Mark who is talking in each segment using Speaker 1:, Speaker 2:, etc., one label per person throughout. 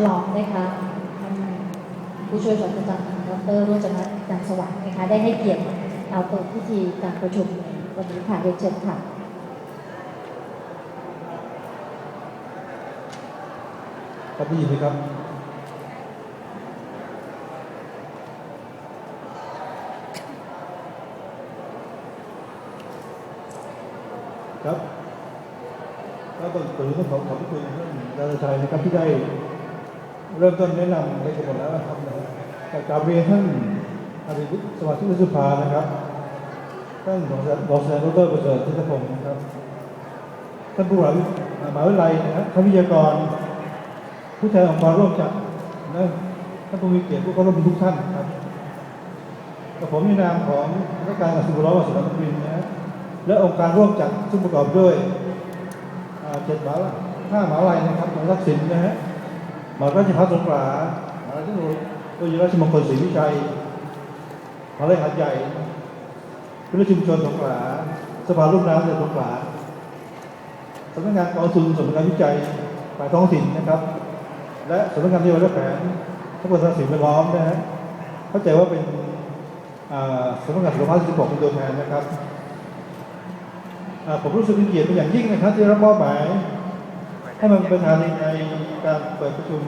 Speaker 1: ดล้อมนะคะท่านผู้ช่วยศาสตราจารย์ดรโรจนะจันทร์สวัสดิ์นะคะได้ให้เกียรติเอาเปิดพิธีการประชุมวันนี้ค่ะเรียนเชิญค่ะ
Speaker 2: ครับได้ยินไหมครับครับก็ต้องตื่นต้องขอขอบคุณท่านดาราชัยนะครับที่ได้ เริ่มต้นแนะนำไปกันหมดแล้วนะครับแต่กราบเรียนท่านอภิวุฒิสมาชิกรัฐสภานะครับ ท่านรองศาสตราจารย์ดรประเสริฐทิศพงศ์นะครับ ท่านผู้บริหารมหาวิทยาลัยนะครับท่านวิทยากร ผู้แทนองค์กรร่วมจัดและท่านผู้มีเกียรติผู้เข้าร่วมทุกท่านครับกับผมในนามของรัฐการอัศวินร้อยวัดสุนทรินะฮะและองค์การร่วมจัดซึ่งประกอบด้วยเจ็ดหมหาห้าหาวิทยาลัยนะครับของทักษิณนะฮะ มหาราชภัฏสงขลามหาราชพัฒโดยราชมงคลศรีวิชัยมหาวิทยาลัยหาดใหญ่คณะชุมชนสงขลาสภาลุ่มน้ำในสงขลาสำนักงานกองทุนสำนักงานวิจัยฝ่ายท้องถิ่นนะครับ และสำนักงานนโยบายและแผนทั้งหมดสิ่งแวดล้อมนะฮะเข้าใจว่าเป็นสำนักงานสุขภาพที่บอกเป็นตัวแทนนะครับผมรู้สึกเป็นเกียรติเป็นอย่างยิ่งนะครับที่รับมอบหมาย ให้มาเป็นประธาในในการเปิดประชุม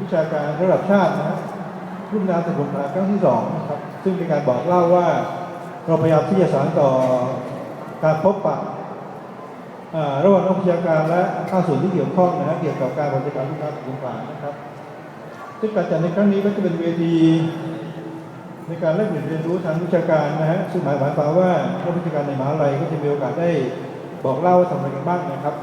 Speaker 2: วิชาการระดับชาตินะรุ่นน้ำแต่ผมครั้งที่สองนะครับซึ่งเป็นการบอกเล่าว่า เราพยายามที่จะสานต่อการพบปะระหว่างนักวิชาการและภาคส่วนที่เกี่ยวข้องนะฮะเกี่ยวกับการบริการลูกค้าสุขภาพนะครับ ซึ่งการจัดในครั้งนี้ก็จะเป็นเวทีในการแลกเปลี่ยนเรียนรู้ทางวิชาการนะฮะซึ่งหมายหมายความว่านักวิชาการในมหาลัยก็จะมีโอกาสได้บอกเล่าว่าทำอะไรกันบ้างนะครับ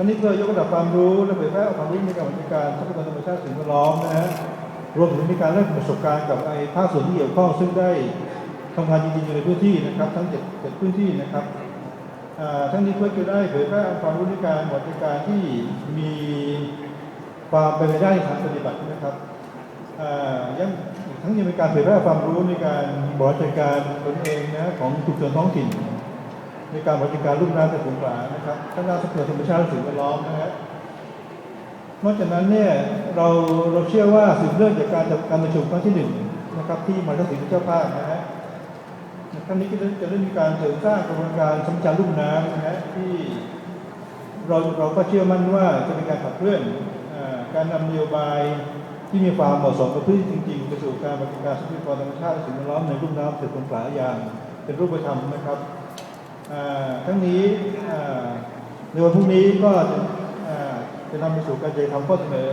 Speaker 2: อันนี้เพื่อยกระดับความรู้และเผยแพร่ความรู้ในการบริการทรัพยากรธรรมชาติสิ่งแวดล้อมนะฮะรวมถึงมีการแลกประสบการณ์กับไอ้ภาคส่วนที่เกี่ยวข้องซึ่งได้ทำงานจริงๆอยู่ในพื้นที่นะครับ ทั้งเจ็ดเจ็ดพื้นที่นะครับอ่าทั้งนี้เพื่อจะได้เผยแพร่ความรู้ในการบริการที่มีความเป็นไปได้ในทางปฏิบัตินะครับอ่ายังทั้งยังมีการเผยแพร่ความรู้ในการบริการตนเองนะของชุมชนท้องถิ่น ในการบริการรุ่มน้ำแต่สงขลานะครับทั้งด้านทรัพยากรธรรมชาติและสิ่งแวดล้อมนะฮะนอกจากนั้นเนี่ยเราเราเชื่อว่าสืบเนื่องจากการจัดการประชุมครั้งที่หนึ่งนะครับ ที่มหาวิทยาลัยเจ้าภาพนะฮะครั้งนี้ก็จะได้มีการเสริมสร้างกระบวนการสำคัญลุ่มน้ำนะฮะที่เราเราก็เชื่อมั่นว่าจะเป็นการขับเคลื่อนการนำนโยบายที่มีความเหมาะสมกับพื้นที่จริงๆไปสู่การบริการทรัพยากรธรรมชาติและสิ่งแวดล้อมในลุ่มน้ำเขื่อนสงขลาอย่างเป็นรูปธรรมนะครับ ทั้งนี้ในวันพรุ่งนี้ก็จะนำไปสู่การจะทำข้อเสนอ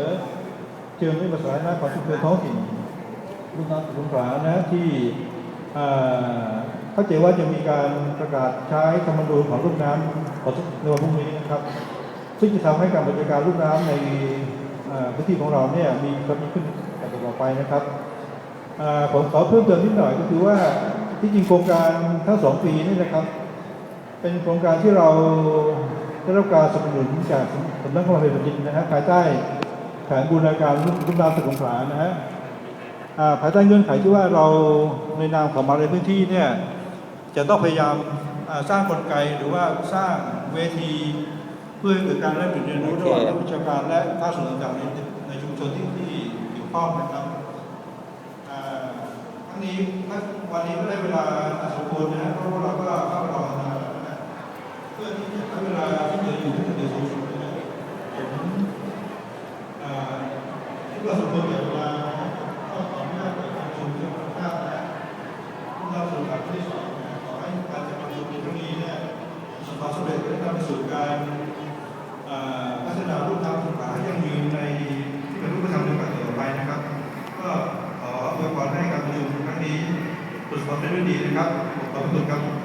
Speaker 2: เชิงวิปัสสนาของชุมชนท้องถิ่นรุ่นน้ำสงขลานะที่เข้าใจว่าจะมีการประกาศใช้ธรรมนูญของรุ่นน้ำของในวันพรุ่งนี้นะครับ ซึ่งจะทำให้การบริการรุ่นน้ำในพื้นที่ของเราเนี่ยมีความดีขึ้นต่อไปนะครับผมขอเพิ่มเติมนิดหน่อยก็คือว่าที่จริงโครงการทั้งสองปีนี่นะครับ เป็นโครงการที่เราได้รับการสนับสนุนจากสำนักงานแผ่นดินนะฮะภายใต้แผนบูรณาการรุ่นน้ำสงขลานะฮะภายใต้เงื่อนไขที่ว่าเราในนามของมาในพื้นที่เนี่ยจะต้องพยายามสร้างกลไกหรือว่าสร้างเวทีเพื่อเกิดการแลกเปลี่ยนเรียนรู้ระหว่างนักวิชาการและภาคส่วนต่างๆในในชุมชนที่ที่เกี่ยวข้องนะครับอ่าทั้งนี้วันนี้ก็ได้เวลาสมควรนะฮะเพราะว่าเราก็เข้าไปรอนานแล้วนะเพื่อที่จะใช้เวลาที่เหลืออยู่ให้เกิดสูงสุดนะฮะผมอ่า ที่เราสมควรแก่เวลาก็ขออนุญาตเปิดการประชุมเรื่องของภาพนะผู้นำสู่การที่สองขอให้การจัดประชุมในครั้งนี้เนี่ยสบความสำเร็จและนำไปสู่การเอ่อพัฒนารูปทางสงขลาให้ยั่งยืนในที่เป็นรูปธรรมในการต่อไปนะครับ ก็ขออวยพรให้การประชุมครั้งนี้ประสบความสำเร็จดีนะครับขอบคุณครับ